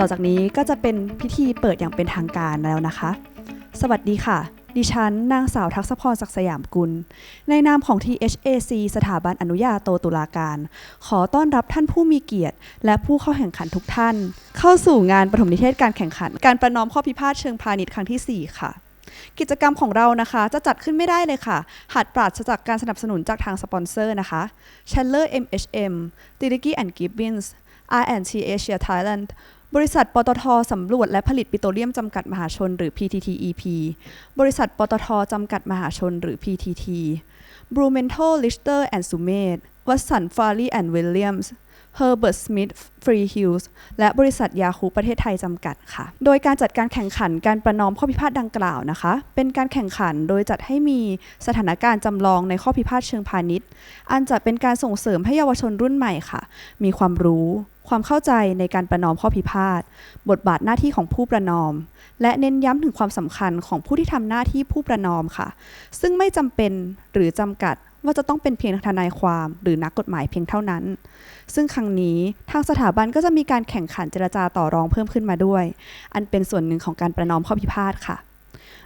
ต่อจากนี้ก็จะเป็นพิธีเปิดอย่างเป็นทางการแล้วนะคะ สวัสดีค่ะ ดิฉันนางสาวทักษพรศักสยามกุล ในนามของ THAC สถาบันอนุญาโตตุลาการ ขอต้อนรับท่านผู้มีเกียรติ และผู้เข้าแข่งขันทุกท่าน เข้าสู่งานปฐมนิเทศการแข่งขัน การประนอมข้อพิพาทเชิงพาณิชย์ครั้งที่ 4 ค่ะกิจกรรมของเรานะคะจะจัดขึ้นไม่ได้เลยค่ะ หากปราศจากการสนับสนุนจากทางสปอนเซอร์นะคะ Chandler MHM t i l i g y and Gibbons R&T Asia Thailand บริษัท ปตทสำรวจและผลิตปิโตรเลียมจำกัดมหาชน หรือ PTTEP บริษัท ปตทจำกัดมหาชน หรือ PTT b r u m e n t a l Lister and Sumed วัสันฟารีแอนด์วิลเลียมส์ Herbert Smith Free Hills และบริษัทยาคูประเทศไทยจำกัดค่ะ โดยการจัดการแข่งขันการประนอมข้อพิพาทดังกล่าวนะคะ เป็นการแข่งขันโดยจัดให้มีสถานการณ์จำลองในข้อพิพาทเชิงพาณิชย์ อันจะเป็นการส่งเสริมให้เยาวชนรุ่นใหม่ค่ะ มีความรู้ ความเข้าใจในการประนอมข้อพิพาท บทบาทหน้าที่ของผู้ประนอม และเน้นย้ำถึงความสำคัญของผู้ที่ทำหน้าที่ผู้ประนอมค่ะ ซึ่งไม่จำเป็นหรือจำกัดว่าจะต้องเป็นเพียงทนายความหรือนักกฎหมายเพียงเท่านั้น ซึ่งครั้งนี้ทางสถาบันก็จะมีการแข่งขันเจรจาต่อรองเพิ่มขึ้นมาด้วย อันเป็นส่วนหนึ่งของการประนอมข้อพิพาทค่ะ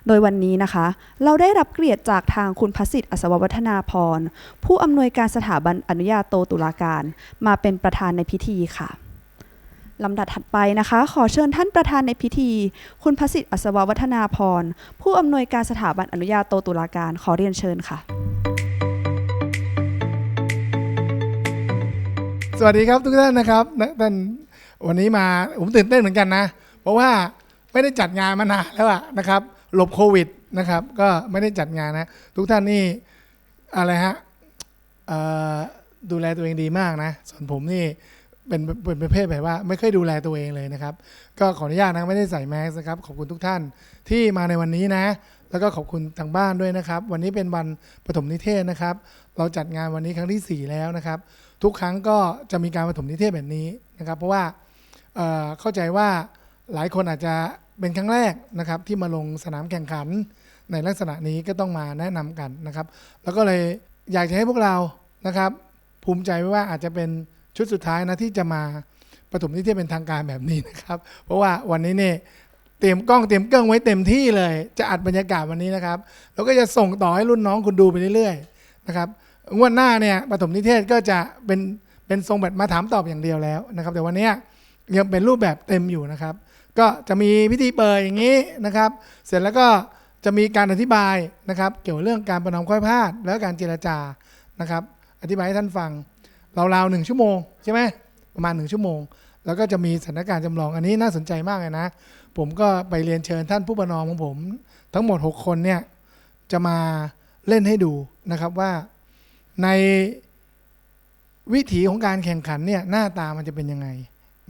โดยวันนี้นะคะ เราได้รับเกียรติจากทางคุณพสิทธิ์อัศววัฒนาพร ผู้อำนวยการสถาบันอนุญาโตตุลาการ มาเป็นประธานในพิธีค่ะลำดับถัดไปนะคะ ขอเชิญท่านประธานในพิธี คุณพสิทธิ์อัศววัฒนาพร ผู้อำนวยการสถาบันอนุญาโตตุลาการขอเรียนเชิญค่ะ สวัสดีครับทุกท่านนะครับนะท่านวันนี้มาผมตื่นเต้นเหมือนกันนะ เพราะว่าไม่ได้จัดงานมานานแล้วอะนะครับ หลบโควิดนะครับ ก็ไม่ได้จัดงานนะทุกท่านนี่อะไรฮะดูแลตัวเองดีมากนะ ส่วนผมนี่เป็นเป็นประเภทแบบว่า ไม่ค่อยดูแลตัวเองเลยนะครับ ก็ขออนุญาตนะไม่ได้ใส่แมสนะครับ ขอบคุณทุกท่านที่มาในวันนี้นะ แล้วก็ขอบคุณทางบ้านด้วยนะครับ วันนี้เป็นวันปฐมนิเทศนะครับ เราจัดงานวันนี้ครั้งที่ 4 แล้วนะครับ ทุกครั้งก็จะมีการปฐมนิเทศแบบนี้นะครับ เพราะว่าเเข้าใจว่าหลายคนอาจจะ เป็นครั้งแรกนะครับที่มาลงสนามแข่งขัน ในลักษณะนี้ก็ต้องมาแนะนำกันนะครับ แล้วก็เลยอยากจะให้พวกเรานะครับ ภูมิใจไว้ว่าอาจจะเป็นชุดสุดท้ายนะที่จะมาปฐมนิเทศเป็นทางการแบบนี้นะครับ เพราะว่าวันนี้เนี่ยเตรียมกล้องเตรียมเครื่องไว้เต็มที่เลย จะอัดบรรยากาศวันนี้นะครับ แล้วก็จะส่งต่อให้รุ่นน้องคุณดูไปเรื่อยๆนะครับงวดหน้าเนี่ยปฐมนิเทศก็จะเป็นเป็นทรงแบบมาถามตอบอย่างเดียวแล้วนะครับ แต่วันนี้ยังเป็นรูปแบบเต็มอยู่นะครับ ก็จะมีพิธีเปิดอย่างนี้นะครับ เสร็จแล้วก็จะมีการอธิบายนะครับ เกี่ยวเรื่องการประนอมข้อพิพาทแล้วการเจรจานะครับ อธิบายให้ท่านฟังราวๆหนึ่งชั่วโมงใช่ไหมประมาณหนึ่งชั่วโมง แล้วก็จะมีสถานการณ์จำลองอันนี้น่าสนใจมากเลยนะ ผมก็ไปเรียนเชิญท่านผู้ประนอมของผม ทั้งหมด 6 คนเนี่ยจะมาเล่นให้ดูนะครับว่าในวิถีของการแข่งขันเนี่ยหน้าตามันจะเป็นยังไง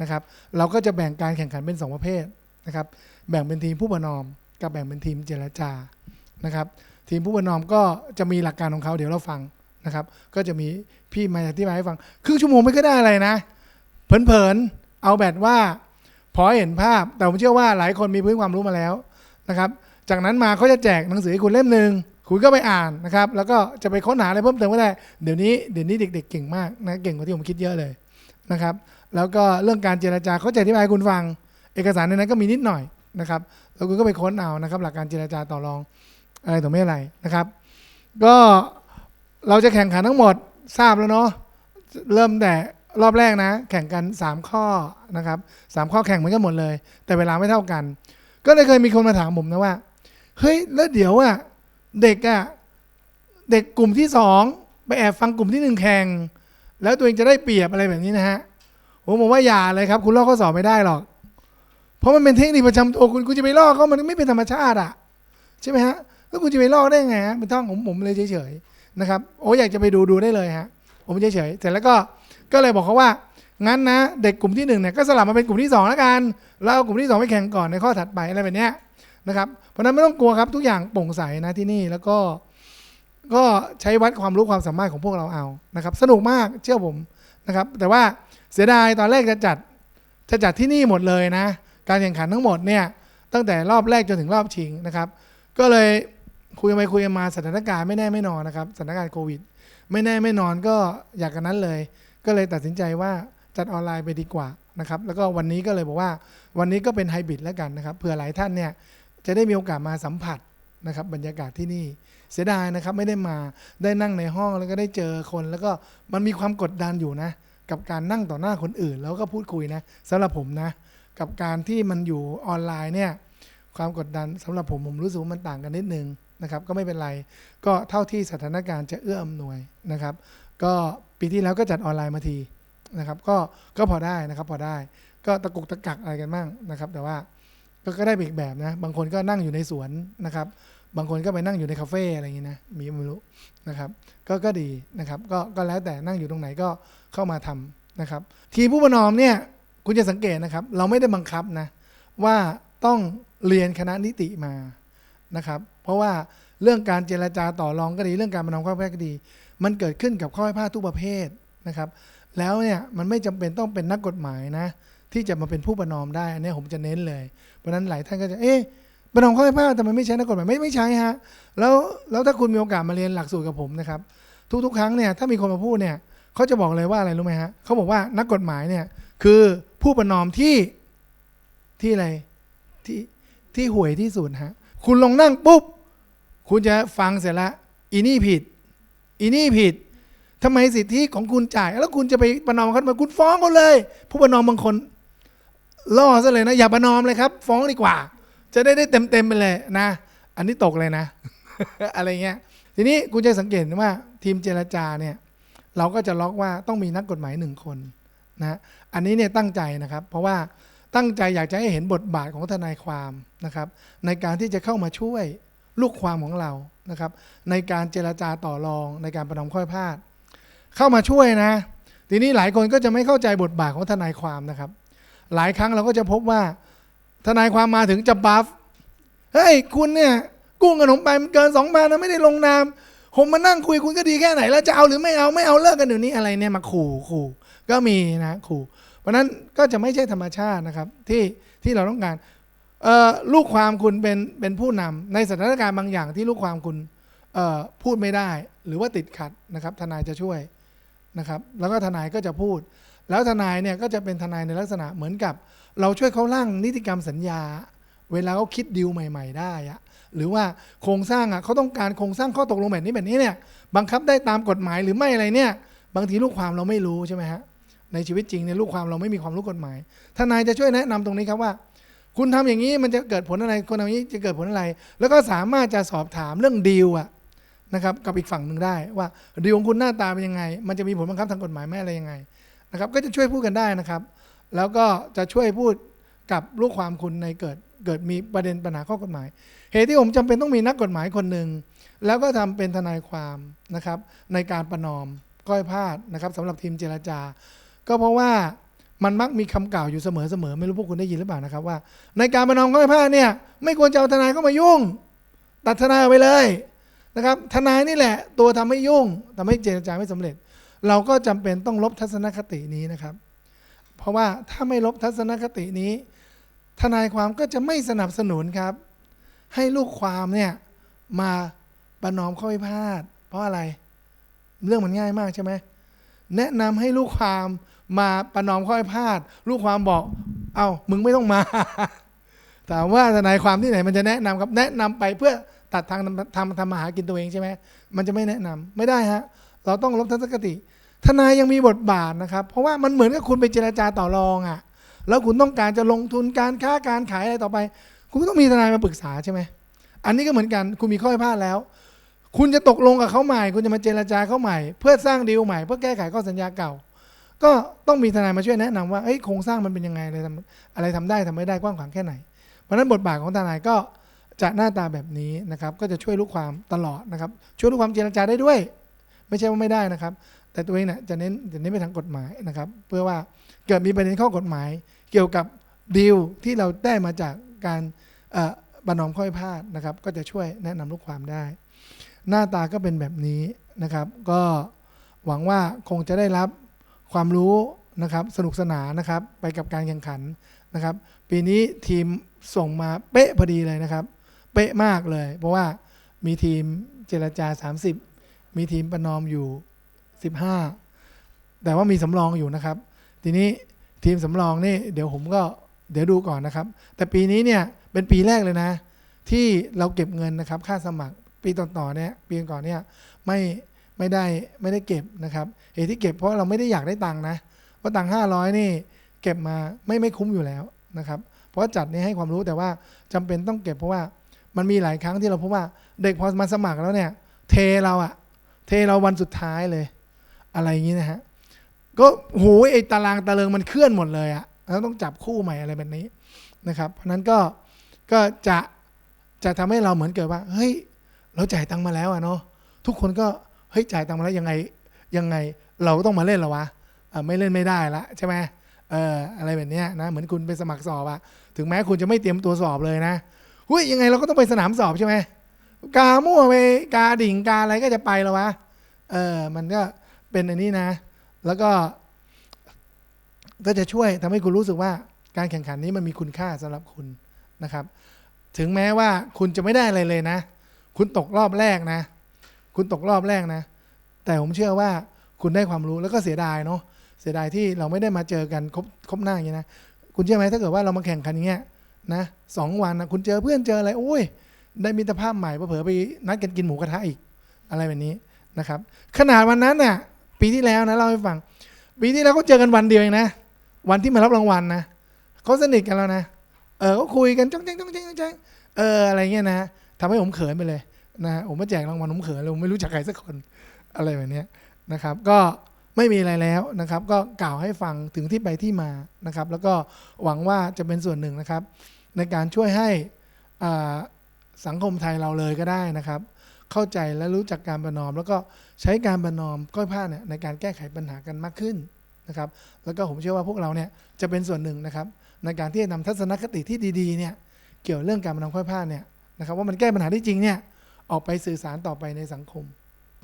นะครับ เราก็จะแบ่งการแข่งขันเป็น 2 ประเภทนะครับ แบ่งเป็นทีมผู้ประนอม กับแบ่งเป็นทีมเจรจานะครับ ทีมผู้ประนอมก็จะมีหลักการของเขาเดี๋ยวเราฟังนะครับ ก็จะมีพี่มาอธิบายให้ฟัง ครึ่งชั่วโมงไม่ก็ได้อะไรนะเผินๆเอาแบบว่าพอเห็นภาพแต่ผมเชื่อว่าหลายคนมีพื้นความรู้มาแล้วนะครับ จากนั้นมาเขาจะแจกหนังสือให้คุณเล่มหนึ่งคุณก็ไปอ่านนะครับ แล้วก็จะไปค้นหาอะไรเพิ่มเติมก็ได้ เดี๋ยวนี้เดี๋ยวนี้เด็ก ๆ เก่งมากนะเก่งกว่าที่ผมคิดเยอะเลยนะครับ แล้วก็เรื่องการเจรจาเขาจะอธิบายคุณฟัง เอกสารในนั้นก็มีนิดหน่อยนะครับ แล้วคุณก็ไปค้นเอานะครับ หลักการเจรจาต่อรองอะไรต่อไม่อะไรนะครับ ก็เราจะแข่งขันทั้งหมดทราบแล้วเนาะเริ่มแต่รอบแรกนะ แข่งกัน 3 ข้อนะครับสามข้อแข่งเหมือนกันหมดเลย แต่เวลาไม่เท่ากัน ก็เลยเคยมีคนมาถามผมนะว่า เฮ้ยแล้วเดี๋ยวอะเด็กอะเด็กกลุ่มที่สองไปแอบฟังกลุ่มที่หนึ่งแข่ง แล้วตัวเองจะได้เปรียบอะไรแบบนี้นะฮะ ผมบอกว่าอย่าเลยครับ คุณลอกข้อสอบไม่ได้หรอก เพราะมันเป็นเทคนิคประจำตัวคุณคุณจะไปลอกเขามันไม่เป็นธรรมชาติอะใช่ไหมฮะแล้วคุณจะไปลอกได้ไงฮะเป็นท่องผมผมเลยเฉยๆนะครับโอ้อยากจะไปดูดูได้เลยฮะผมเฉยๆเสร็จแล้วก็ก็เลยบอกเขาว่างั้นนะเด็กกลุ่มที่หนึ่งเนี่ยก็สลับมาเป็นกลุ่มที่สองแล้วกันแล้วเอากลุ่มที่สองไปแข่งก่อนในข้อถัดไปอะไรแบบเนี้ยนะครับเพราะนั้นไม่ต้องกลัวครับทุกอย่างโปร่งใสนะที่นี่แล้วก็ก็ใช้วัดความรู้ความสามารถของพวกเราเอานะครับ สนุกมากเชื่อผมนะครับ แต่ว่า เสียดายตอนแรกจะจัดจะจัดที่นี่หมดเลยนะ การแข่งขันทั้งหมดเนี่ยตั้งแต่รอบแรกจนถึงรอบชิงนะครับ ก็เลยคุยไปคุยมาสถานการณ์ไม่แน่ไม่นอนนะครับสถานการณ์โควิด ไม่แน่ไม่นอนก็อยากกันนั้นเลย ก็เลยตัดสินใจว่าจัดออนไลน์ไปดีกว่านะครับแล้วก็วันนี้ก็เลยบอกว่าวันนี้ก็เป็นไฮบริดแล้วกันนะครับเผื่อหลายท่านเนี่ยจะได้มีโอกาสมาสัมผัสนะครับบรรยากาศที่นี่เสียดายนะครับไม่ได้มาได้นั่งในห้องแล้วก็ได้เจอคน แล้วก็มันมีความกดดันอยู่นะ กับการนั่งต่อหน้าคนอื่น แล้วก็พูดคุยนะสำหรับผมนะ กับการที่มันอยู่ออนไลน์เนี่ยความกดดันสำหรับผมผมรู้สึกว่ามันต่างกันนิดนึงนะครับ ก็ไม่เป็นไรก็เท่าที่สถานการณ์จะเอื้ออำนวยนะครับ ก็ปีที่แล้วก็จัดออนไลน์มาทีนะครับ ก็ก็พอได้นะครับพอได้ ก็ตะกุกตะกักอะไรกันบ้างนะครับ แต่ว่าก็ก็ได้อีกแบบนะ บางคนก็นั่งอยู่ในสวนนะครับ บางคนก็ไปนั่งอยู่ในคาเฟ่อะไรอย่างนี้นะมีไม่รู้นะครับ ก็ก็ดีนะครับ ก็ก็แล้วแต่นั่งอยู่ตรงไหนก็ เข้ามาทำนะครับ ทีผู้ประนอมเนี่ยคุณจะสังเกตนะครับ เราไม่ได้บังคับนะว่าต้องเรียนคณะนิติมานะครับ เพราะว่าเรื่องการเจรจาต่อรองก็ดี เรื่องการประนอมข้อพิพาทก็ดี มันเกิดขึ้นกับข้อพิพาททุกประเภทนะครับ แล้วเนี่ยมันไม่จำเป็นต้องเป็นนักกฎหมายนะที่จะมาเป็นผู้ประนอมได้อันนี้ผมจะเน้นเลย เพราะฉะนั้นหลายท่านก็จะเอ๊ะประนอมข้อพิพาททำไมไม่ใช้นักกฎหมายไม่ไม่ใช้ฮะแล้วแล้วถ้าคุณมีโอกาสมาเรียนหลักสูตรกับผมนะครับ ทุกๆ ครั้งเนี่ยถ้ามีคนมาพูดเนี่ย เขาจะบอกเลยว่าอะไรรู้ไหมฮะเขาบอกว่านักกฎหมายเนี่ยคือผู้ประนอมที่ที่อะไรที่ที่ห่วยที่สุดฮะคุณลงนั่งปุ๊บ คุณจะฟังเสร็จล้วอีนี่ผิด อีนี่ผิดทำไมสิทธิของคุณจ่าย แล้วคุณจะไปประนอมเขาทำไมคุณฟ้องเขาเลย ผู้ประนอมบางคนล่อซะเลยนะ อย่าประนอมเลยครับ ฟ้องดีกว่า จะได้ได้เต็มเต็มๆไปเลยนะ อันนี้ตกเลยนะ อะไรเงี้ย ทีนี้คุณจะสังเกตว่าทีมเจรจาเนี่ย เราก็จะล็อกว่าต้องมีนักกฎหมายหนึ่งคนนะอันนี้เนี่ยตั้งใจนะครับ เพราะว่าตั้งใจอยากจะให้เห็นบทบาทของทนายความนะครับ ในการที่จะเข้ามาช่วยลูกความของเรานะครับ ในการเจรจาต่อรองในการประนอมข้อพิพาทเข้ามาช่วยนะ ทีนี้หลายคนก็จะไม่เข้าใจบทบาทของทนายความนะครับ หลายครั้งเราก็จะพบว่า ทนายความมาถึงจะบัฟเฮ้ยคุณเนี่ยกู้เงินผมไปมันเกินสองพันนะไม่ได้ลงนาม ผมมานั่งคุยคุณก็ดีแค่ไหน แล้วจะเอาหรือไม่เอาไม่เอาเลิกกันเดี๋ยวนี้อะไรเนี่ยมาขู่ขู่ก็มีนะขู่ เพราะนั้นก็จะไม่ใช่ธรรมชาตินะครับที่ที่เราต้องการลูกความคุณเป็นเป็นผู้นำในสถานการณ์บางอย่างที่ลูกความคุณพูดไม่ได้ หรือว่าติดขัดนะครับ ทนายจะช่วยนะครับ แล้วก็ทนายก็จะพูด แล้วทนายเนี่ยก็จะเป็นทนายในลักษณะเหมือนกับ เราช่วยเขาร่างนิติกรรมสัญญา เวลาเขาคิดดีลใหม่ ๆ ได้อะ หรือว่าโครงสร้างอะเขาต้องการโครงสร้างข้อตกลงแบบนี้แบบนี้เนี่ยบังคับได้ตามกฎหมายหรือไม่อะไรเนี่ย บางทีลูกความเราไม่รู้ใช่ไหมฮะในชีวิตจริงเนี่ยลูกความเราไม่มีความรู้กฎหมายทนายจะช่วยแนะนำตรงนี้ครับว่า คุณทำอย่างนี้มันจะเกิดผลอะไรคนทำอย่างนี้จะเกิดผลอะไร แล้วก็สามารถจะสอบถามเรื่องดีลอะนะครับกับอีกฝั่งหนึ่งได้ว่าดีลของคุณหน้าตาเป็นยังไง มันจะมีผลบังคับทางกฎหมายไหมอะไรยังไงนะครับก็จะช่วยพูดกันได้นะครับ แล้วก็จะช่วยพูดกับลูกความคุณในเกิดเกิดมีประเด็นปัญหาข้อกฎหมาย เหตุที่ผมจำเป็นต้องมีนักกฎหมายคนหนึ่งแล้วก็ทำเป็นทนายความนะครับ ในการประนอมก้อยพาดนะครับสำหรับทีมเจรจา ก็เพราะว่ามันมักมีคำกล่าวอยู่เสมอๆไม่รู้พวกคุณได้ยินหรือเปล่านะครับว่า ในการประนอมก้อยพาดเนี่ยไม่ควรจะเอาทนายเข้ามายุ่ง ตัดทนายออกไปเลยนะครับทนายนี่แหละ ตัวทำให้ยุ่งทำให้เจรจาไม่สำเร็จ เราก็จำเป็นต้องลบทัศนคตินี้นะครับ เพราะว่าถ้าไม่ลบทัศนคตินี้ ทนายความก็จะไม่สนับสนุนครับ ให้ลูกความเนี่ยมาประนอมข้อพิพาทเพราะอะไร เรื่องมันง่ายมากใช่ไหมแนะนำให้ลูกความมาประนอมข้อพิพาทลูกความบอก เอา้ามึงไม่ต้องมาถามว่าทนายความที่ไหนมันจะแนะนำครับแนะนำไปเพื่อตัดทางทำทำมาหากินตัวเองใช่ไหมมันจะไม่แนะนำไม่ได้ฮะเราต้องลบทัศนคติ ทนายยังมีบทบาทนะครับ เพราะว่ามันเหมือนกับคุณไปเจรจาต่อรองอะ่ะแล้วคุณต้องการจะลงทุนการค้าการขายอะไรต่อไป คุณก็ต้องมีทนายมาปรึกษาใช่ไหมอันนี้ก็เหมือนกันคุณมีข้อพิพาทแล้ว คุณจะตกลงกับเขาใหม่ คุณจะมาเจรจาเขาใหม่ เพื่อสร้างดีลใหม่เพื่อแก้ไขข้อสัญญาเก่า ก็ต้องมีทนายมาช่วยแนะนำว่าเอ้ยโครงสร้างมันเป็นยังไงอะไรทำอะไรทำได้ทำไม่ได้กว้างขวางแค่ไหน เพราะฉะนั้นบทบาทของทนายก็จะหน้าตาแบบนี้นะครับ ก็จะช่วยลูกความตลอดนะครับ ช่วยลูกความเจรจาได้ด้วย ไม่ใช่ว่าไม่ได้นะครับ แต่ตัวเองเนี่ยจะเน้นจะเน้นไปทางกฎหมายนะครับ เพื่อว่าเกิดมีประเด็นข้อกฎหมาย เกี่ยวกับดีลที่เราได้มาจาก การเอ่อประนอมข้อพิพาทนะครับ ก็จะช่วยแนะนำลูกความได้ หน้าตาก็เป็นแบบนี้นะครับ ก็หวังว่าคงจะได้รับความรู้นะครับสนุกสนานนะครับ ไปกับการแข่งขันนะครับ ปีนี้ทีมส่งมาเป๊ะพอดีเลยนะครับ เป๊ะมากเลย เพราะว่ามีทีมเจรจา 30 มีทีมประนอมอยู่ 15 แต่ว่ามีสำรองอยู่นะครับ ทีนี้ทีมสำรองนี่เดี๋ยวผมก็ เดี๋ยวดูก่อนนะครับ แต่ปีนี้เนี่ยเป็นปีแรกเลยนะ ที่เราเก็บเงินนะครับ ค่าสมัครปีต่อๆเนี่ยปีก่อนเนี่ยไม่ไม่ได้ไม่ได้เก็บนะครับเหตุที่เก็บเพราะเราไม่ได้อยากได้ตังค์นะเพราะตังค์ห้าร้อยนี่เก็บมาไม่ไม่คุ้มอยู่แล้วนะครับ เพราะจัดนี่ให้ความรู้แต่ว่าจำเป็นต้องเก็บเพราะว่ามันมีหลายครั้งที่เราพบว่าเด็กพอมาสมัครแล้วเนี่ย เทเราอะเทเราวันสุดท้ายเลย อะไรอย่างนี้นะฮะก็โหไอ้ตารางตะเริงมันเคลื่อนหมดเลยอะ แล้วต้องจับคู่ใหม่อะไรแบบนี้นะครับ เพราะนั้นก็ก็จะจะทำให้เราเหมือนเกิดว่า เฮ้ย เราจ่ายตังค์มาแล้วอะเนาะทุกคนก็เฮ้ยจ่ายตังค์มาแล้วยังไงยังไงเราก็ต้องมาเล่นหรอวะอะไม่เล่นไม่ได้ละใช่ไหมเอออะไรแบบเนี้ยนะเหมือนคุณไปสมัครสอบอะถึงแม้คุณจะไม่เตรียมตัวสอบเลยนะเฮ้ยยังไงเราก็ต้องไปสนามสอบใช่ไหมกามั่วไปกาดิ่งกาอะไรก็จะไปแล้ววะเออมันก็เป็นอันนี้นะ แล้วก็ ก็จะช่วยทำให้คุณรู้สึกว่าการแข่งขันนี้มันมีคุณค่าสำหรับคุณนะครับ ถึงแม้ว่าคุณจะไม่ได้อะไรเลยนะ คุณตกรอบแรกนะ คุณตกรอบแรกนะ แต่ผมเชื่อว่าคุณได้ความรู้แล้วก็เสียดายเนาะเสียดายที่เราไม่ได้มาเจอกันครบครบหน้าอย่างนี้นะคุณเชื่อไหมถ้าเกิดว่าเรามาแข่งขันอย่างเงี้ยนะสองวันนะคุณเจอเพื่อนเจออะไรโอ้ย ได้มิตรภาพใหม่เผลอไปนัดกันกินหมูกระทะอีกอะไรแบบนี้นะครับ ขนาดวันนั้นน่ะ ปีที่แล้วนะเล่าให้ฟัง ปีที่แล้วก็เจอกันวันเดียวเองนะ วันที่มารับรางวัลนะเขาสนิทกันแล้วนะ เออเขาคุยกันจ้องแจ้งจ้องแจ้งจ้องแจ้งเอออะไรเงี้ยนะทำให้ผมเขินไปเลยนะผมมาแจกรางวัลผมเขินเลยผมไม่รู้จักใครสักคนอะไรแบบเนี้ยนะครับ ก็ไม่มีอะไรแล้วนะครับ ก็กล่าวให้ฟังถึงที่ไปที่มานะครับ แล้วก็หวังว่าจะเป็นส่วนหนึ่งนะครับ ในการช่วยให้สังคมไทยเราเลยก็ได้นะครับ เข้าใจและรู้จักการประนอม แล้วก็ใช้การประนอมก้อยผ้าเนี่ยในการแก้ไขปัญหากันมากขึ้น นะครับแล้วก็ผมเชื่อว่าพวกเราเนี่ยจะเป็นส่วนหนึ่งนะครับในการที่จะนำทัศนคติที่ดีๆเนี่ยเกี่ยวเรื่องการประนอมก้อยผ้าเนี่ยนะครับว่ามันแก้ปัญหาที่จริงเนี่ยออกไปสื่อสารต่อไปในสังคม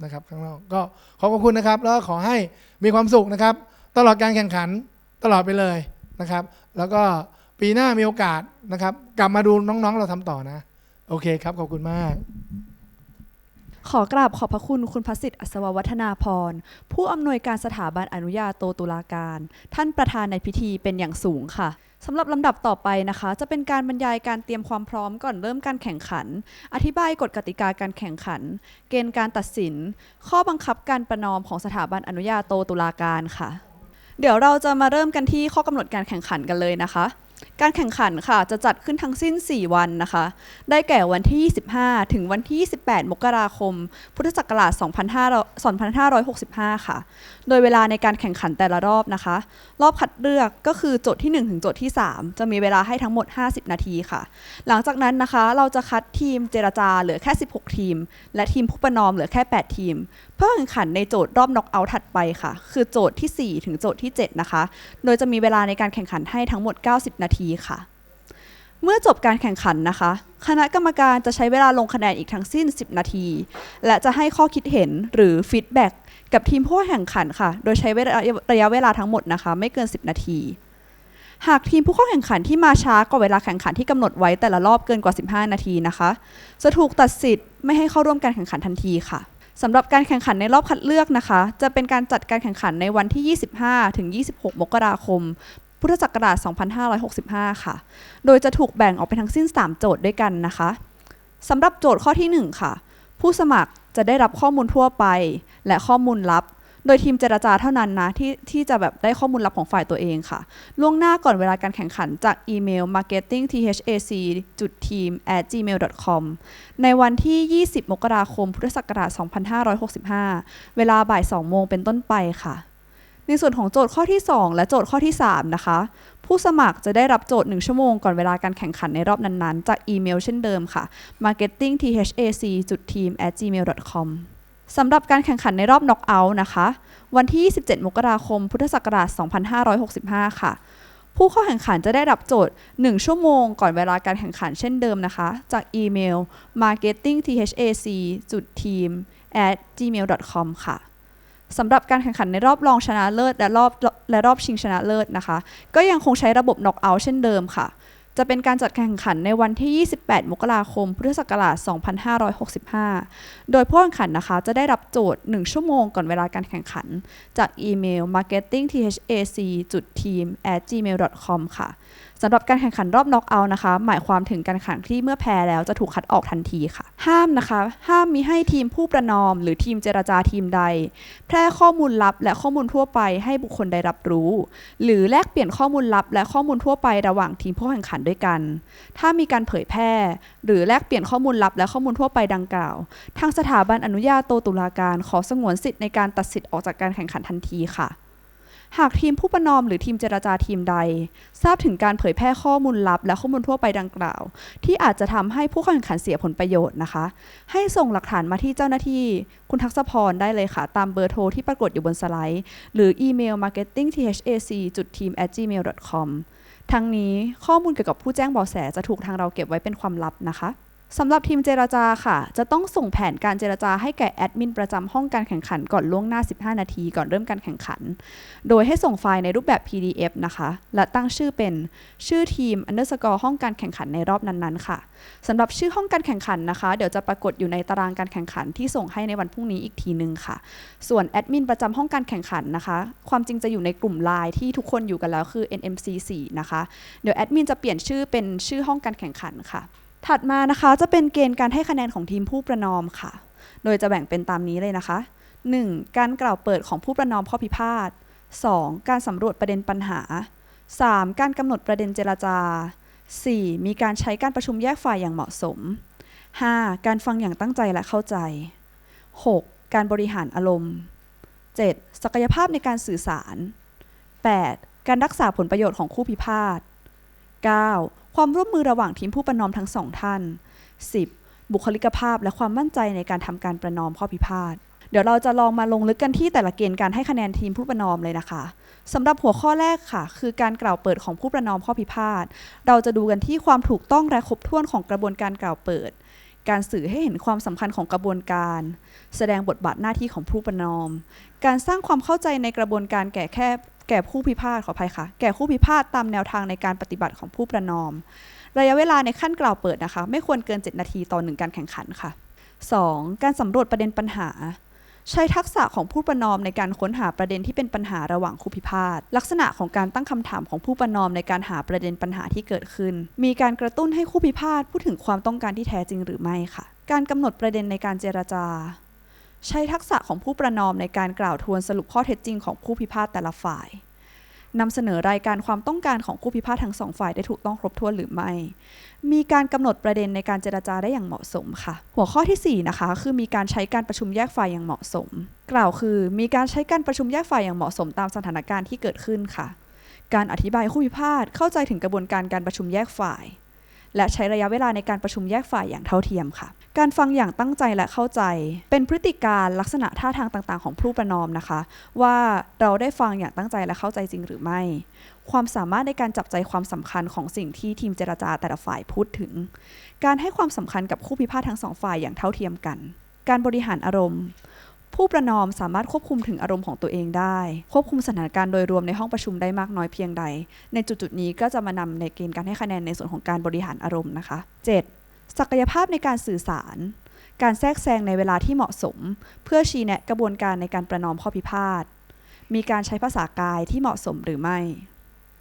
นะครับข้างนอกก็ขอขอบคุณนะครับ แล้วก็ขอให้มีความสุขนะครับ ตลอดการแข่งขันตลอดไปเลยนะครับ แล้วก็ปีหน้ามีโอกาสนะครับ กลับมาดูน้องๆเราทำต่อนะ โอเคครับ ขอบคุณมาก ขอกราบขอบพระคุณคุณพสิทธิ์อัศววัฒนาพร ผู้อำนวยการสถาบันอนุญาโตตุลาการ ท่านประธานในพิธีเป็นอย่างสูงค่ะสำหรับลำดับต่อไปนะคะ จะเป็นการบรรยายการเตรียมความพร้อมก่อนเริ่มการแข่งขัน อธิบายกฎกติกาการแข่งขัน เกณฑ์การตัดสิน ข้อบังคับการประนอมของสถาบันอนุญาโตตุลาการค่ะ เดี๋ยวเราจะมาเริ่มกันที่ข้อกำหนดการแข่งขันกันเลยนะคะ การแข่งขันค่ะจะจัดขึ้นทั้งสิ้น 4 วันนะคะ ได้แก่วันที่ 25 ถึงวันที่ 28 มกราคม พุทธศักราช 2565 ค่ะ โดยเวลาในการแข่งขันแต่ละรอบนะคะ รอบคัดเลือกก็คือโจทย์ที่ 1 ถึงโจทย์ที่ 3 จะมีเวลาให้ทั้งหมด 50 นาทีค่ะ หลังจากนั้นนะคะเราจะคัดทีมเจรจาเหลือแค่ 16 ทีม และทีมผู้ประนอมเหลือแค่ 8 ทีม เพื่อแข่งขันในโจทย์รอบน็อกเอาท์ถัดไปค่ะ คือโจทย์ทีสี่4 ถึงโจทย์ที่ 7 นะคะ โดยจะมีเวลาในการแข่งขันให้ทั้งหมด 90 นาทีค่ะ เมื่อจบการแข่งขันนะคะ คณะกรรมการจะใช้เวลาลงคะแนนอีกทั้งสิ้น 10 นาที และจะให้ข้อคิดเห็นหรือฟีดแบ็กกับทีมผู้แข่งขันค่ะ โดยใช้ระยะเวลาทั้งหมดนะคะ ไม่เกิน 10 นาที หากทีมผู้เข้าแข่งขันที่มาช้ากว่าเวลาแข่งขันที่กำหนดไว้แต่ละรอบเกินกว่า 15 นาทีนะคะ จะถูกตัดสิทธิ์ไม่ให้เข้าร่วมการแข่งขันทันทีค่ะสำหรับการแข่งขันในรอบคัดเลือกนะคะ จะเป็นการจัดการแข่งขันในวันที่ 25 ถึง 26 มกราคม พุทธศักราช 2565 ค่ะ โดยจะถูกแบ่งออกเป็นทั้งสิ้น 3 โจทย์ด้วยกันนะคะสำหรับโจทย์ข้อที่ 1 ค่ะ ผู้สมัครจะได้รับข้อมูลทั่วไป และข้อมูลลับ โดยทีมเจรจาเท่านั้นนะที่ที่จะแบบได้ข้อมูลลับของฝ่ายตัวเองค่ะ ล่วงหน้าก่อนเวลาการแข่งขันจากอีเมล marketingthac.team@gmail.com ในวันที่ 20 มกราคม พุทธศักราช 2565 เวลาบ่าย 2 โมงเป็นต้นไปค่ะ ในส่วนของโจทย์ข้อที่ 2 และโจทย์ข้อที่ 3 นะคะ ผู้สมัครจะได้รับโจทย์ 1 ชั่วโมงก่อนเวลาการแข่งขันในรอบนั้นๆ จากอีเมลเช่นเดิมค่ะ marketingthac.team@gmail.com สำหรับการแข่งขันในรอบน็อกเอาท์นะคะ วันที่ 27 มกราคม พุทธศักราช 2565 ค่ะ ผู้เข้าแข่งขันจะได้รับโจทย์ 1 ชั่วโมง ก่อนเวลาการแข่งขันเช่นเดิมนะคะ จากอีเมล marketingthac.team@gmail.com ค่ะ สำหรับการแข่งขันในรอบรองชนะเลิศและรอบและรอบชิงชนะเลิศนะคะ ก็ยังคงใช้ระบบน็อกเอาท์เช่นเดิมค่ะ จะเป็นการจัดแข่งขันในวันที่ 28 มกราคม พุทธศักราช 2565 โดยผู้แข่งขันนะคะ จะได้รับโจทย์ 1 ชั่วโมงก่อนเวลาการแข่งขัน จากอีเมล marketingthac.team@gmail.com ค่ะ สำหรับการแข่งขันรอบน็อกเอาท์นะคะ หมายความถึงการแข่งขันที่เมื่อแพ้แล้วจะถูกคัดออกทันทีค่ะ ห้ามนะคะ ห้ามมีให้ทีมผู้ประนอม หรือทีมเจรจาทีมใด แพร่ข้อมูลลับและข้อมูลทั่วไปให้บุคคลใดรับรู้ หรือแลกเปลี่ยนข้อมูลลับ และข้อมูลทั่วไประหว่างทีมผู้แข่งขันด้วยกัน ถ้ามีการเผยแพร่ หรือแลกเปลี่ยนข้อมูลลับและข้อมูลทั่วไปดังกล่าว ทางสถาบันอนุญาโตตุลาการขอสงวนสิทธิ์ในการตัดสิทธิ์ออกจากการแข่งขันทันทีค่ะ หากทีมผู้ประนอมหรือทีมเจรจาทีมใด ทราบถึงการเผยแพร่ข้อมูลลับ และข้อมูลทั่วไปดังกล่าว ที่อาจจะทำให้ผู้แข่งขันเสียผลประโยชน์นะคะ ให้ส่งหลักฐานมาที่เจ้าหน้าที่ คุณทักษพรได้เลยค่ะ ตามเบอร์โทรที่ปรากฏอยู่บนสไลด์ หรืออีเมล marketingthac.team@gmail.com ทั้งนี้ข้อมูลเกี่ยวกับผู้แจ้งเบาะแสจะถูกทางเราเก็บไว้เป็นความลับนะคะ สำหรับทีมเจรจาค่ะ จะต้องส่งแผนการเจรจาให้แก่แอดมินประจำห้องการแข่งขันก่อนล่วงหน้า 15 นาทีก่อนเริ่มการแข่งขัน โดยให้ส่งไฟล์ในรูปแบบ PDF นะคะ และตั้งชื่อเป็นชื่อทีม underscore ห้องการแข่งขันในรอบนั้นๆ ค่ะสำหรับชื่อห้องการแข่งขันนะคะ เดี๋ยวจะปรากฏอยู่ในตารางการแข่งขันที่ส่งให้ในวันพรุ่งนี้อีกทีนึงค่ะ ส่วนแอดมินประจำห้องการแข่งขันนะคะ ความจริงจะอยู่ในกลุ่มไลน์ที่ทุกคนอยู่กันแล้วคือ NMC 4 นะคะ เดี๋ยวแอดมินจะเปลี่ยนชื่อเป็นชื่อห้องการแข่งขันค่ะ ถัดมานะคะจะเป็นเกณฑ์การให้คะแนนของทีมผู้ประนอมค่ะ โดยจะแบ่งเป็นตามนี้เลยนะคะ 1. การกล่าวเปิดของผู้ประนอมข้อพิพาท 2. การสำรวจประเด็นปัญหา 3. การกำหนดประเด็นเจรจา 4. มีการใช้การประชุมแยกฝ่ายอย่างเหมาะสม 5. การฟังอย่างตั้งใจและเข้าใจ 6. การบริหารอารมณ์ 7. ศักยภาพในการสื่อสาร 8. การรักษาผลประโยชน์ของคู่พิพาท 9. ความร่วมมือระหว่างทีมผู้ประนอมทั้งสองท่าน 10. บุคลิกภาพและความมั่นใจในการทำการประนอมข้อพิพาทเดี๋ยวเราจะลองมาลงลึกกันที่แต่ละเกณฑ์การให้คะแนนทีมผู้ประนอมเลยนะคะสำหรับหัวข้อแรกค่ะ คือการกล่าวเปิดของผู้ประนอมข้อพิพาทเราจะดูกันที่ความถูกต้องและครบถ้วนของกระบวนการกล่าวเปิด การสื่อให้เห็นความสำคัญของกระบวนการ แสดงบทบาทหน้าที่ของผู้ประนอม การสร้างความเข้าใจในกระบวนการแก่แค่ แก่ผู้พิพาทขออภัยค่ะ แก่ผู้พิพาทตามแนวทางในการปฏิบัติของผู้ประนอม ระยะเวลาในขั้นกล่าวเปิดนะคะ ไม่ควรเกิน 7 นาทีต่อหนึ่งการแข่งขันค่ะ 2. การสำรวจประเด็นปัญหา ใช้ทักษะของผู้ประนอมในการค้นหาประเด็นที่เป็นปัญหาระหว่างคู่พิพาท ลักษณะของการตั้งคำถามของผู้ประนอมในการหาประเด็นปัญหาที่เกิดขึ้น มีการกระตุ้นให้คู่พิพาทพูดถึงความต้องการที่แท้จริงหรือไม่ค่ะ การกำหนดประเด็นในการเจรจา ใช้ทักษะของผู้ประนอมในการกล่าวทวนสรุปข้อเท็จจริงของคู่พิพาทแต่ละฝ่ายนำเสนอรายการความต้องการของคู่พิพาททั้งสองฝ่ายได้ถูกต้องครบถ้วนหรือไม่ มีการกำหนดประเด็นในการเจรจาได้อย่างเหมาะสมค่ะ หัวข้อที่ 4 นะคะ คือมีการใช้การประชุมแยกฝ่ายอย่างเหมาะสม กล่าวคือ มีการใช้การประชุมแยกฝ่ายอย่างเหมาะสมตามสถานการณ์ที่เกิดขึ้นค่ะ การอธิบายคู่พิพาทเข้าใจถึงกระบวนการการประชุมแยกฝ่าย และใช้ระยะเวลาในการประชุมแยกฝ่ายอย่างเท่าเทียมค่ะ การฟังอย่างตั้งใจและเข้าใจ เป็นพฤติการลักษณะท่าทางต่างๆ ของผู้ประนอมนะคะ ว่าเราได้ฟังอย่างตั้งใจและเข้าใจจริงหรือไม่ ความสามารถในการจับใจความสำคัญของสิ่งที่ทีมเจรจาแต่ละฝ่ายพูดถึง การให้ความสำคัญกับคู่พิพาททั้งสองฝ่ายอย่างเท่าเทียมกัน การบริหารอารมณ์ ผู้ประนอมสามารถควบคุมถึงอารมณ์ของตัวเองได้ ควบคุมสถานการณ์โดยรวมในห้องประชุมได้มากน้อยเพียงใด ในจุดๆนี้ก็จะมานำในเกณฑ์การให้คะแนนในส่วนของการบริหารอารมณ์นะคะ 7. ศักยภาพในการสื่อสาร การแทรกแซงในเวลาที่เหมาะสม เพื่อชี้แนะกระบวนการในการประนอมข้อพิพาทมีการใช้ภาษากายที่เหมาะสมหรือไม่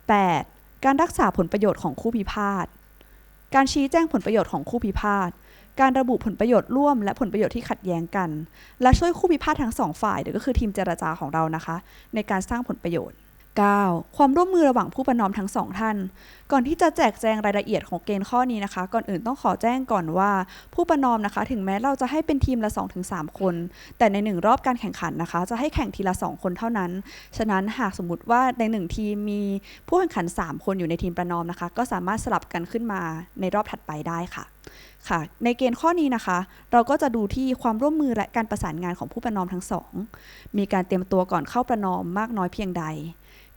8. การรักษาผลประโยชน์ของคู่พิพาท การชี้แจงผลประโยชน์ของคู่พิพาท การระบุผลประโยชน์ร่วม และผลประโยชน์ที่ขัดแย้งกัน และช่วยคู่พิพาททั้งสองฝ่ายเดี๋ยวก็คือทีมเจรจาของเรานะคะ ในการสร้างผลประโยชน์ 9. ความร่วมมือระหว่างผู้ประนอมทั้งสองท่าน ก่อนที่จะแจกแจงรายละเอียดของเกณฑ์ข้อนี้นะคะ ก่อนอื่นต้องขอแจ้งก่อนว่า ผู้ประนอมนะคะ ถึงแม้เราจะให้เป็นทีมละ 2-3 คน แต่ในหนึ่งรอบการแข่งขันนะคะ จะให้แข่งทีละ 2 คนเท่านั้น ฉะนั้นหากสมมติว่าในหนึ่งทีมมีผู้แข่งขัน 3 คนอยู่ในทีมประนอมนะคะ ก็สามารถสลับกันขึ้นมาในรอบถัดไปได้ค่ะ ค่ะ ในเกณฑ์ข้อนี้นะคะ เราก็จะดูที่ความร่วมมือและการประสานงานของผู้ประนอมทั้งสอง มีการเตรียมตัวก่อนเข้าประนอมมากน้อยเพียงใด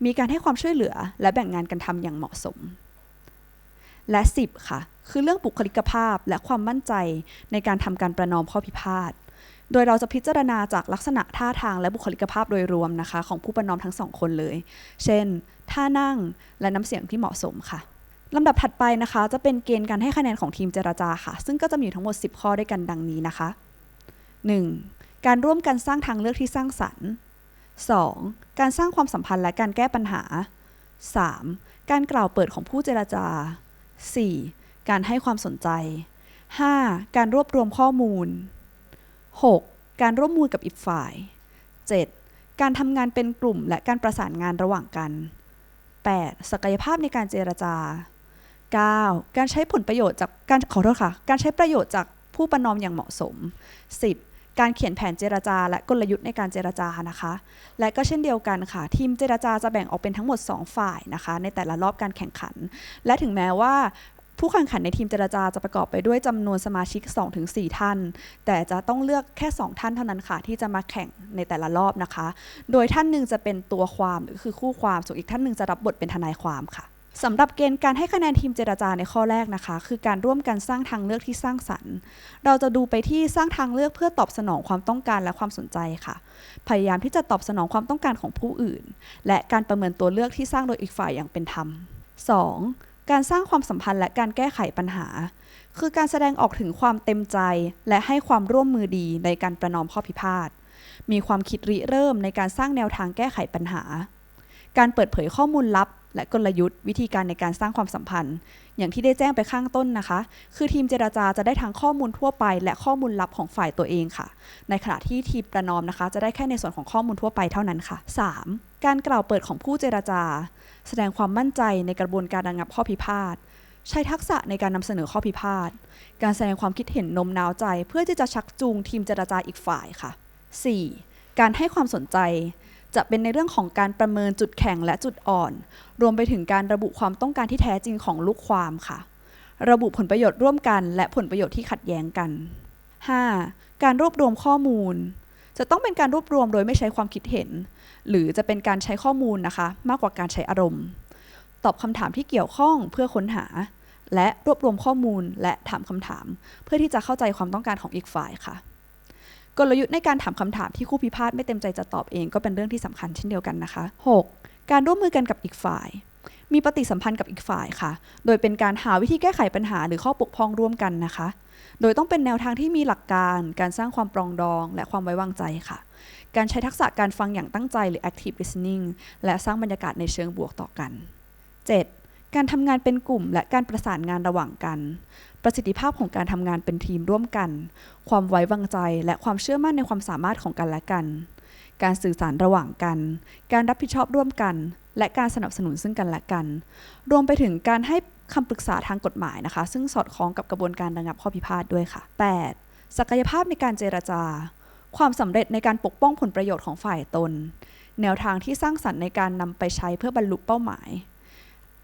มีการให้ความช่วยเหลือและแบ่งงานกันทำอย่างเหมาะสม และ 10 ค่ะ คือเรื่องบุคลิกภาพและความมั่นใจในการทำการประนอมข้อพิพาท โดยเราจะพิจารณาจากลักษณะท่าทางและบุคลิกภาพโดยรวมนะคะ ของผู้ประนอมทั้งสองคนเลย เช่น ท่านั่งและน้ำเสียงที่เหมาะสมค่ะ ลำดับถัดไปนะคะ จะเป็นเกณฑ์การให้คะแนนของทีมเจรจาค่ะ ซึ่งก็จะมีอยู่ทั้งหมด 10 ข้อด้วยกันดังนี้นะคะ 1. การร่วมกันสร้างทางเลือกที่สร้างสรรค์ 2. การสร้างความสัมพันธ์และการแก้ปัญหา 3. การกล่าวเปิดของผู้เจรจา 4. การให้ความสนใจ 5. การรวบรวมข้อมูล 6. การร่วมมือกับอีกฝ่าย 7. การทำงานเป็นกลุ่มและการประสานงานระหว่างกัน 8. ศักยภาพในการเจรจา 9. การใช้ผลประโยชน์จากการขอโทษค่ะ การใช้ประโยชน์จากผู้ประนอมอย่างเหมาะสม 10. การเขียนแผนเจรจา และกลยุทธ์ในการเจรจานะคะ และก็เช่นเดียวกันค่ะ ทีมเจรจาจะแบ่งออกเป็นทั้งหมด 2 ฝ่ายนะคะ ในแต่ละรอบการแข่งขัน และถึงแม้ว่าผู้แข่งขันในทีมเจรจาจะประกอบไปด้วยจำนวนสมาชิก 2-4 ท่าน แต่จะต้องเลือกแค่ 2 ท่านเท่านั้นค่ะ ที่จะมาแข่งในแต่ละรอบนะคะ โดยท่านหนึ่งจะเป็นตัวความหรือคือคู่ความส่วนอีกท่านหนึ่งจะรับบทเป็นทนายความค่ะ สำหรับเกณฑ์การให้คะแนนทีมเจรจาในข้อแรกนะคะ คือการร่วมกันสร้างทางเลือกที่สร้างสรรค์ เราจะดูไปที่สร้างทางเลือกเพื่อตอบสนองความต้องการและความสนใจค่ะ พยายามที่จะตอบสนองความต้องการของผู้อื่น และการประเมินตัวเลือกที่สร้างโดยอีกฝ่ายอย่างเป็นธรรม 2. การสร้างความสัมพันธ์และการแก้ไขปัญหา คือการแสดงออกถึงความเต็มใจ และให้ความร่วมมือดีในการประนอมข้อพิพาทมีความคิดริเริ่มในการสร้างแนวทางแก้ไขปัญหา การเปิดเผยข้อมูลลับ และกลยุทธ์ วิธีการในการสร้างความสัมพันธ์ อย่างที่ได้แจ้งไปข้างต้นนะคะ คือทีมเจรจาจะได้ทั้งข้อมูลทั่วไป และข้อมูลลับของฝ่ายตัวเองค่ะ ในขณะที่ทีมประนอมนะคะ จะได้แค่ในส่วนของข้อมูลทั่วไปเท่านั้นค่ะ 3. การกล่าวเปิดของผู้เจรจา แสดงความมั่นใจในกระบวนการระงับข้อพิพาทใช้ทักษะในการนำเสนอข้อพิพาท การแสดงความคิดเห็นนมน้าวใจ เพื่อที่จะชักจูงทีมเจรจาอีกฝ่ายค่ะ 4. การให้ความสนใจ จะเป็นในเรื่องของการประเมินจุดแข็งและจุดอ่อน รวมไปถึงการระบุความต้องการที่แท้จริงของลูกความค่ะ ระบุผลประโยชน์ร่วมกันและผลประโยชน์ที่ขัดแย้งกัน 5. การรวบรวมข้อมูล จะต้องเป็นการรวบรวมโดยไม่ใช้ความคิดเห็น หรือจะเป็นการใช้ข้อมูลนะคะ มากกว่าการใช้อารมณ์ ตอบคำถามที่เกี่ยวข้องเพื่อค้นหา และรวบรวมข้อมูลและถามคำถาม เพื่อที่จะเข้าใจความต้องการของอีกฝ่ายค่ะ กลยุทธ์ในการถามคำถามที่คู่พิพาทไม่เต็มใจจะตอบเองก็เป็นเรื่องที่สำคัญเช่นเดียวกันนะคะ 6. การร่วมมือกันกับอีกฝ่าย มีปฏิสัมพันธ์กับอีกฝ่ายค่ะ โดยเป็นการหาวิธีแก้ไขปัญหาหรือข้อปกพร่องร่วมกันนะคะ โดยต้องเป็นแนวทางที่มีหลักการ การสร้างความปรองดอง และความไว้วางใจค่ะ การใช้ทักษะการฟังอย่างตั้งใจหรือ active listening และสร้างบรรยากาศในเชิงบวกต่อกัน 7. การทำงานเป็นกลุ่มและการประสานงานระหว่างกัน ประสิทธิภาพของการทำงานเป็นทีมร่วมกัน ความไว้วางใจและความเชื่อมั่นในความสามารถของกันและกัน การสื่อสารระหว่างกัน การรับผิดชอบร่วมกัน และการสนับสนุนซึ่งกันและกัน รวมไปถึงการให้คำปรึกษาทางกฎหมายนะคะ ซึ่งสอดคล้องกับกระบวนการระงับข้อพิพาทด้วยค่ะ 8. ศักยภาพในการเจรจา ความสำเร็จในการปกป้องผลประโยชน์ของฝ่ายตน แนวทางที่สร้างสรรค์ในการนำไปใช้เพื่อบรรลุเป้าหมาย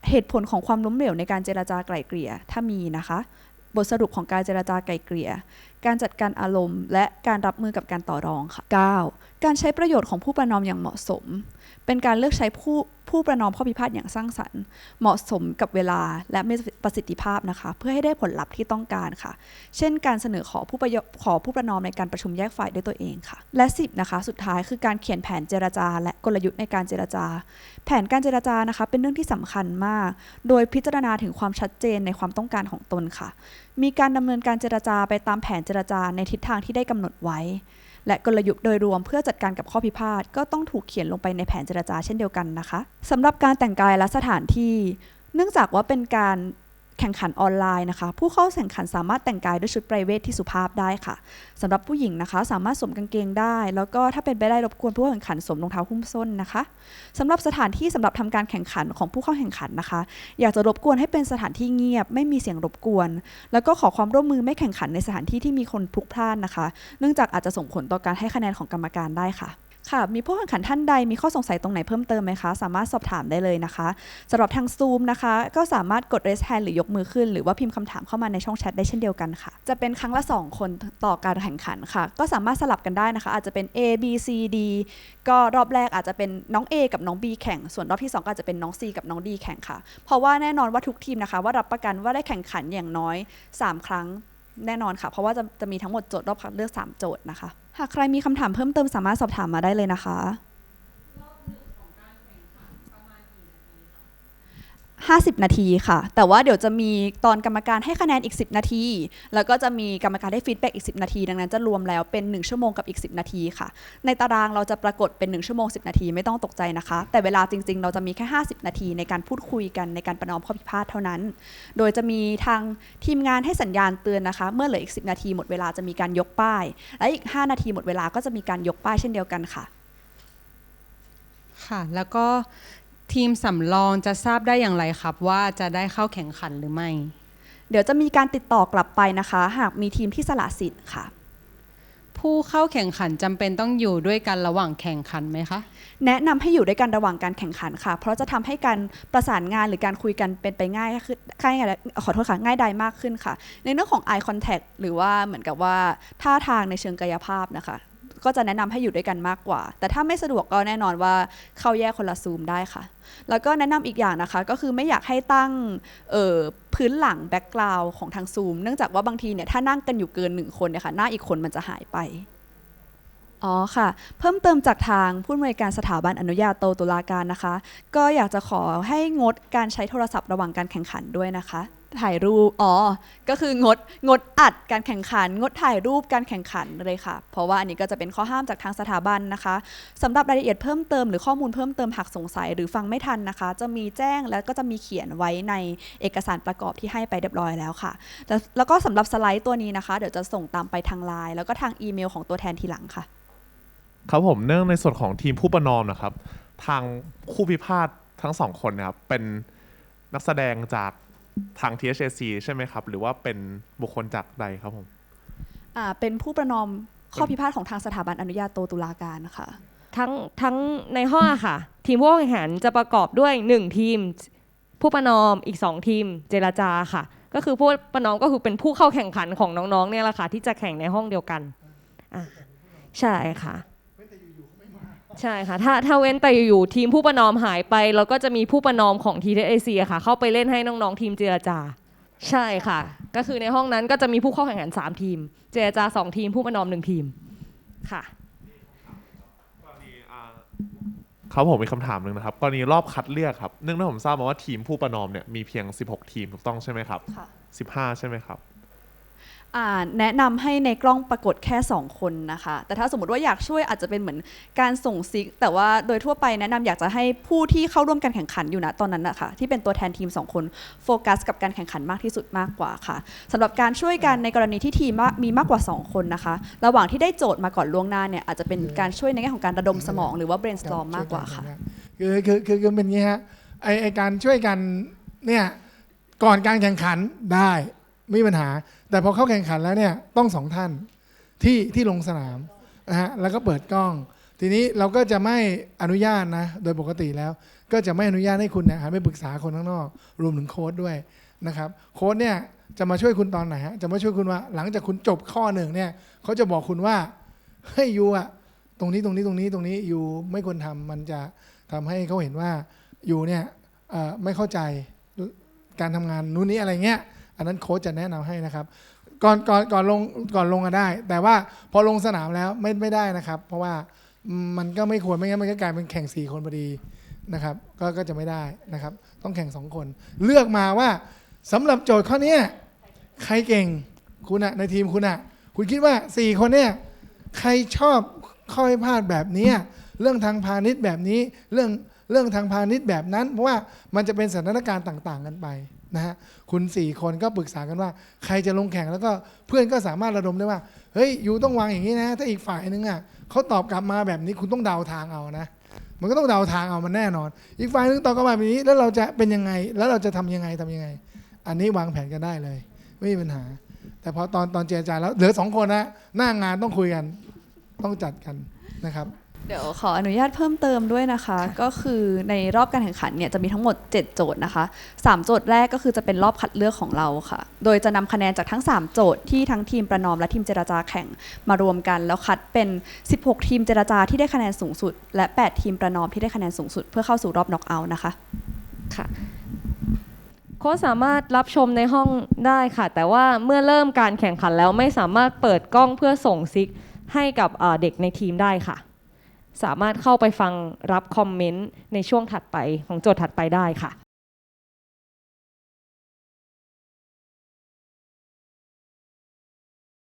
เหตุผลของความล้มเหลวในการเจรจาไกล่เกลี่ยถ้ามีนะคะ บทสรุปของการเจรจาไกล่เกลี่ย การจัดการอารมณ์ และการรับมือกับการต่อรองค่ะ 9. การใช้ประโยชน์ของผู้ประนอมอย่างเหมาะสม เป็นการเลือกใช้ผู้ผู้ประนอมข้อพิพาทอย่างสร้างสรรค์ เหมาะสมกับเวลาและมีประสิทธิภาพนะคะ เพื่อให้ได้ผลลัพธ์ที่ต้องการค่ะ เช่น การเสนอขอผู้ประขอผู้ประนอมในการประชุมแยกฝ่ายด้วยตัวเองค่ะ และ 10นะคะสุดท้ายคือการเขียนแผนเจรจา และกลยุทธ์ในการเจรจา แผนการเจรจานะคะ เป็นเรื่องที่สำคัญมาก โดยพิจารณาถึงความชัดเจนในความต้องการของตนค่ะ มีการดำเนินการเจรจาไปตามแผนเจรจาในทิศทางที่ได้กำหนดไว้ และกลยุทธ์โดยรวมเพื่อจัดการกับข้อพิพาทก็ต้องถูกเขียนลงไปในแผนเจรจาเช่นเดียวกันนะคะสำหรับการแต่งกายและสถานที่ เนื่องจากว่าเป็นการ แข่งขันออนไลน์นะคะ ผู้เข้าแข่งขันสามารถแต่งกายด้วยชุดไพรเวทที่สุภาพได้ค่ะสำหรับผู้หญิงนะคะ สามารถสวมกางเกงได้ แล้วก็ถ้าเป็นไปได้รบกวนผู้แข่งขันสวมรองเท้าหุ้มส้นนะคะสำหรับสถานที่สำหรับทำการแข่งขันของผู้เข้าแข่งขันนะคะ อยากจะรบกวนให้เป็นสถานที่เงียบ ไม่มีเสียงรบกวน แล้วก็ขอความร่วมมือไม่แข่งขันในสถานที่ที่มีคนพลุกพล่านนะคะ เนื่องจากอาจจะส่งผลต่อการให้คะแนนของกรรมการได้ค่ะ ค่ะ มีผู้แข่งขันท่านใดมีข้อสงสัยตรงไหนเพิ่มเติมไหมคะ สามารถสอบถามได้เลยนะคะสำหรับทาง Zoom นะคะ ก็สามารถกด raise hand หรือยกมือขึ้น หรือว่าพิมพ์คำถามเข้ามาในช่องแชทได้เช่นเดียวกันค่ะ จะเป็นครั้งละ 2 คนต่อการแข่งขันค่ะ ก็สามารถสลับกันได้นะคะ อาจจะเป็น A B C D ก็รอบแรกอาจจะเป็นน้อง A กับน้อง B แข่ง ส่วนรอบที่ 2 ก็อาจจะเป็นน้อง C กับน้อง D แข่งค่ะ เพราะว่าแน่นอนว่าทุกทีมนะคะ ว่ารับประกันว่าได้แข่งขันอย่างน้อย 3 ครั้งแน่นอนค่ะ เพราะว่าจะจะมีทั้งหมดโจทย์รอบคัดเลือก 3 โจทย์นะคะ หากใครมีคำถามเพิ่มเติมสามารถสอบถามมาได้เลยนะคะ 50 นาทีค่ะ แต่ว่าเดี๋ยวจะมีตอนกรรมการให้คะแนนอีก 10 นาที แล้วก็จะมีกรรมการได้ฟีดแบ็กอีก 10 นาที ดังนั้นจะรวมแล้วเป็น 1 ชั่วโมงกับอีก 10 นาทีค่ะ ในตารางเราจะปรากฏเป็น 1 ชั่วโมง 10 นาทีไม่ต้องตกใจนะคะ แต่เวลาจริง ๆ เราจะมีแค่ 50 นาทีในการพูดคุยกันในการประนอมข้อพิพาทเท่านั้น โดยจะมีทางทีมงานให้สัญญาณเตือนนะคะ เมื่อเหลืออีก 10 นาทีหมดเวลาจะมีการยกป้าย และอีก 5 นาทีหมดเวลาก็จะมีการยกป้ายเช่นเดียวกันค่ะ ค่ะ แล้วก็ ทีมสำรองจะทราบได้อย่างไรครับว่าจะได้เข้าแข่งขันหรือไม่ เดี๋ยวจะมีการติดต่อกลับไปนะคะ หากมีทีมที่สละสิทธิ์ค่ะ ผู้เข้าแข่งขันจำเป็นต้องอยู่ด้วยกันระหว่างแข่งขันไหมคะ แนะนำให้อยู่ด้วยกันระหว่างการแข่งขันค่ะ เพราะจะทำให้การประสานงานหรือการคุยกันเป็นไปง่ายขึ้นง่ายขอโทษค่ะง่ายดายมากขึ้นค่ะ ในเรื่องของ eye contact หรือว่าเหมือนกับว่าท่าทางในเชิงกายภาพนะคะ ก็จะแนะนำให้อยู่ด้วยกันมากกว่า แต่ถ้าไม่สะดวกก็แน่นอนว่าเข้าแยกคนละซูมได้ค่ะ แล้วก็แนะนำอีกอย่างนะคะ ก็คือไม่อยากให้ตั้งพื้นหลังแบ็กกราวของทางซูม เนื่องจากว่าบางทีเนี่ยถ้านั่งกันอยู่เกินหนึ่งคนเนี่ยค่ะหน้าอีกคนมันจะหายไปอ๋อค่ะ เพิ่มเติมจากทางผู้อำนวยการสถาบันอนุญาโตตุลาการนะคะ ก็อยากจะขอให้งดการใช้โทรศัพท์ระหว่างการแข่งขันด้วยนะคะ ถ่ายรูป อ๋อ ก็คืองด งดอัดการแข่งขัน งดถ่ายรูปการแข่งขันเลยค่ะ เพราะว่าอันนี้ก็จะเป็นข้อห้ามจากทางสถาบันนะคะสำหรับรายละเอียดเพิ่มเติมหรือข้อมูลเพิ่มเติมหากสงสัยหรือฟังไม่ทันนะคะ จะมีแจ้งแล้วก็จะมีเขียนไว้ในเอกสารประกอบที่ให้ไปเรียบร้อยแล้วค่ะ แล้วก็สำหรับสไลด์ตัวนี้นะคะ เดี๋ยวจะส่งตามไปทางไลน์แล้วก็ทางอีเมลของตัวแทนทีหลังค่ะ ครับผม เนื่องในส่วนของทีมผู้ประนอมนะครับ ทางคู่พิพาททั้งสองคนนะครับ เป็นนักแสดงจาก ทาง THAC ใช่ไหมครับ หรือว่าเป็นบุคคลจากใดครับผม อ่าเป็นผู้ประนอมข้อพิพาทของทางสถาบันอนุญาโตตุลาการนะคะทั้งทั้งในห้องอะค่ะ ทีมผู้แข่งขันจะประกอบด้วย 1 ทีม ผู้ประนอมอีก 2 ทีม เจรจาค่ะ ก็คือผู้ประนอมก็คือเป็นผู้เข้าแข่งขันของน้องๆเนี่ยแหละค่ะที่จะแข่งในห้องเดียวกันอะใช่ค่ะ ใช่ค่ะ ถ้าถ้าเว้นแต่อยู่ๆทีมผู้ประนอมหายไปแล้วก็จะมีผู้ประนอมของ TTAC อะค่ะ เข้าไปเล่นให้น้องๆทีมเจรจา ใช่ค่ะ ก็คือในห้องนั้นก็จะมีผู้เข้าแข่งขัน 3 ทีม เจรจา 2 ทีมผู้ประนอม 1 ทีมค่ะ ครับผมมีคำถามหนึ่งนะครับกรณีรอบคัดเลือกครับเนื่องจากผมทราบมาว่าทีมผู้ประนอมเนี่ยมีเพียง 16 ทีมถูกต้องใช่ไหมครับ ค่ะ 15 ใช่ไหมครับ อ่าแนะนำให้ในกล้องปรากฏแค่ 2 คนนะคะ แต่ถ้าสมมติว่าอยากช่วยอาจจะเป็นเหมือนการส่งซิก แต่ว่าโดยทั่วไปแนะนำอยากจะให้ผู้ที่เข้าร่วมการแข่งขันอยู่นะตอนนั้นนะคะที่เป็นตัวแทนทีม 2 คนโฟกัสกับการแข่งขันมากที่สุดมากกว่าค่ะสำหรับการช่วยกันในกรณีที่ทีมว่ามีมากกว่า 2 คนนะคะ ระหว่างที่ได้โจทย์มาก่อนล่วงหน้าเนี่ยอาจจะเป็นการช่วยในแง่ของการระดมสมองหรือว่า brainstorm มากกว่าค่ะ คือคือคือคือเป็นอย่างนี้ฮะไอไอการช่วยกันเนี่ยก่อนการแข่งขันได้ ไม่มีปัญหา แต่พอเข้าแข่งขันแล้วเนี่ยต้องสองท่านที่ที่ลงสนามนะฮะแล้วก็เปิดกล้อง ทีนี้เราก็จะไม่อนุญาตนะ โดยปกติแล้ว ก็จะไม่อนุญาตให้คุณเนี่ยหันไปปรึกษาคนข้างนอก รวมถึงโค้ดด้วยนะครับโค้ดเนี่ยจะมาช่วยคุณตอนไหนฮะจะมาช่วยคุณว่าหลังจากคุณจบข้อหนึ่งเนี่ยเขาจะบอกคุณว่าเฮ้ยยูอะตรงนี้ตรงนี้ตรงนี้ตรงนี้ยูไม่ควรทำมันจะทำให้เขาเห็นว่าอยู่เนี่ยไม่เข้าใจการทำงานนู้นนี้อะไรเงี้ย อันนั้นโค้ชจะแนะนำให้นะครับ ก่อนก่อนก่อนลงก่อนลงก็ได้ แต่ว่าพอลงสนามแล้วไม่ไม่ได้นะครับ เพราะว่ามันก็ไม่ควรไม่งั้นมันก็กลายเป็นแข่งสี่คนพอดีนะครับ ก็ก็จะไม่ได้นะครับ ต้องแข่งสองคน เลือกมาว่าสำหรับโจทย์ข้อนี้ใครเก่งคุณอะในทีมคุณอะคุณคิดว่าสี่คนเนี่ยใครชอบข้อพิพาทแบบนี้เรื่องทางพาณิชย์แบบนี้เรื่องเรื่องทางพาณิชย์แบบนั้น เพราะว่ามันจะเป็นสถานการณ์ต่าง ๆ กันไป นะฮะคุณสี่คนก็ปรึกษากันว่า ใครจะลงแข่งแล้วก็เพื่อนก็สามารถระดมได้ว่าเฮ้ยยูต้องวางอย่างนี้นะ ถ้าอีกฝ่ายนึงอะเขาตอบกลับมาแบบนี้คุณต้องเดาทางเอานะ มันก็ต้องเดาทางเอามันแน่นอน อีกฝ่ายนึงตอบกลับมาแบบนี้ แล้วเราจะเป็นยังไง แล้วเราจะทำยังไงทำยังไง อันนี้วางแผนกันได้เลย ไม่มีปัญหา แต่พอตอนตอนเจรจาแล้วเหลือสองคนนะหน้างานต้องคุยกันต้องจัดกันนะครับ เดี๋ยวขออนุญาตเพิ่มเติมด้วยนะคะ ก็คือในรอบการแข่งขันเนี่ยจะมีทั้งหมด 7 โจทย์นะคะ 3 โจทย์แรกก็คือจะเป็นรอบคัดเลือกของเราค่ะ โดยจะนำคะแนนจากทั้ง 3 โจทย์ที่ทั้งทีมประนอมและทีมเจรจาแข่งมารวมกัน แล้วคัดเป็น 16 ทีมเจรจาที่ได้คะแนนสูงสุด และ 8 ทีมประนอมที่ได้คะแนนสูงสุด เพื่อเข้าสู่รอบน็อกเอาท์นะคะค่ะโค้ชสามารถรับชมในห้องได้ค่ะ แต่ว่าเมื่อเริ่มการแข่งขันแล้วไม่สามารถเปิดกล้องเพื่อส่งซิกให้กับเอ่อเด็กในทีมได้ค่ะ สามารถเข้าไปฟังรับคอมเมนต์ในช่วงถัดไปของโจทย์ถัดไปได้ค่ะ